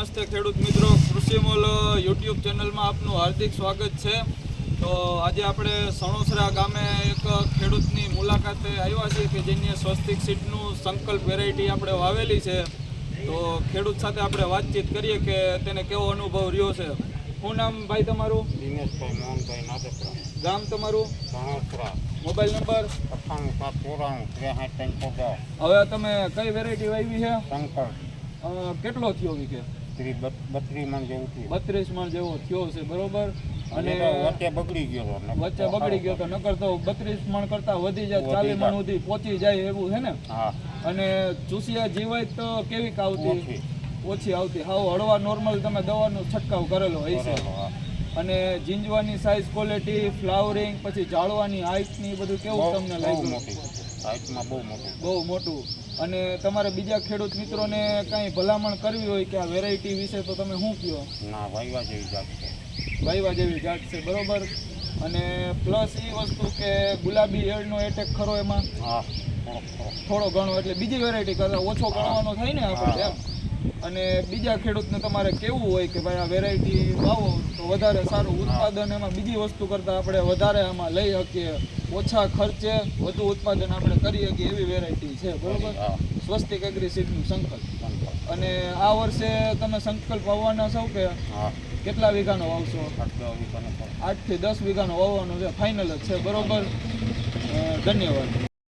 નમસ્તે ખેડૂત મિત્રો. કૃષિમોલ યુટ્યુબ ચેનલમાં આપનું હાર્દિક સ્વાગત છે. તો આજે આપણે સણોસરા ગામે એક ખેડૂતની મુલાકાતે આવ્યા છીએ કે જેની સ્વસ્તિક સીટનું સંકલ્પ વેરાયટી આપણે વાવેલી છે. તો ખેડૂત સાથે આપણે વાતચીત કરીએ કે તેને કેવો અનુભવ રહ્યો છે. શું નામ ભાઈ તમારું? દિનેશભાઈ મોહનભાઈ નાદપરા ગામ તમારું? Mobile number? અઠ્ઠાણું સાત ચોરાણું ત્રેસઠ ત્રણસો હવે તમે કઈ વેરાયટી વાવી છે? કેટલો થયો વીકે ત્રી બત્રીસ મણ જેવું થયું. બત્રીસ મણ જેવો થયો છે બરોબર? અને વચ્ચે બગડી ગયો વચ્ચે બગડી ગયો તો નકર તો બત્રીસ મણ કરતા વધી જાય ચાલીસ. મણ સુધી પહોંચી જાય એવું છે ને? અને ચૂસિયા જીવાય તો કેવી આવતી? ઓછી. આવતી. હાવ હળવા નોર્મલ તમે દવાનો છંટકાવ કરેલો હોય છે. અને જીંજવાની સાઇઝ ક્વોલિટી ફ્લાવરિંગ પછી જાળવાની હાઈટની બધું કેવું તમને લાગ્યું? મોટી. હાઈટમાં બહુ મોટું. બહુ મોટું. અને તમારે બીજા ખેડૂત મિત્રોને કાંઈ ભલામણ કરવી હોય કે આ વેરાયટી વિશે તો તમે શું કહો? ના વાયવા જેવી જાત છે. વાયવા જેવી જાત છે બરોબર? અને પ્લસ એ વસ્તુ કે ગુલાબી એડનો એટેક ખરો એમાં? હા થોડો ઘણો એટલે બીજી વેરાયટી કરતા ઓછો ગણવાનો થાય ને આપણે એમ? અને બીજા ખેડૂતને તમારે કેવું હોય કે ભાઈ આ વેરાયટી વાવો તો વધારે સારું ઉત્પાદન એમાં બીજી વસ્તુ કરતાં આપણે વધારે આમાં લઈ શકીએ ઓછા ખર્ચે વધુ ઉત્પાદન આપણે કરી શકીએ એવી વેરાયટી છે બરોબર? સ્વસ્તિક એગ્રી સીડનું સંકલ્પ. અને આ વર્ષે તમે સંકલ્પ વાવવાના છો કે કેટલા વીઘાનો વાવશો? આઠથી દસ વીઘાનો વાવવાનો છે ફાઇનલ જ છે બરોબર? ધન્યવાદ.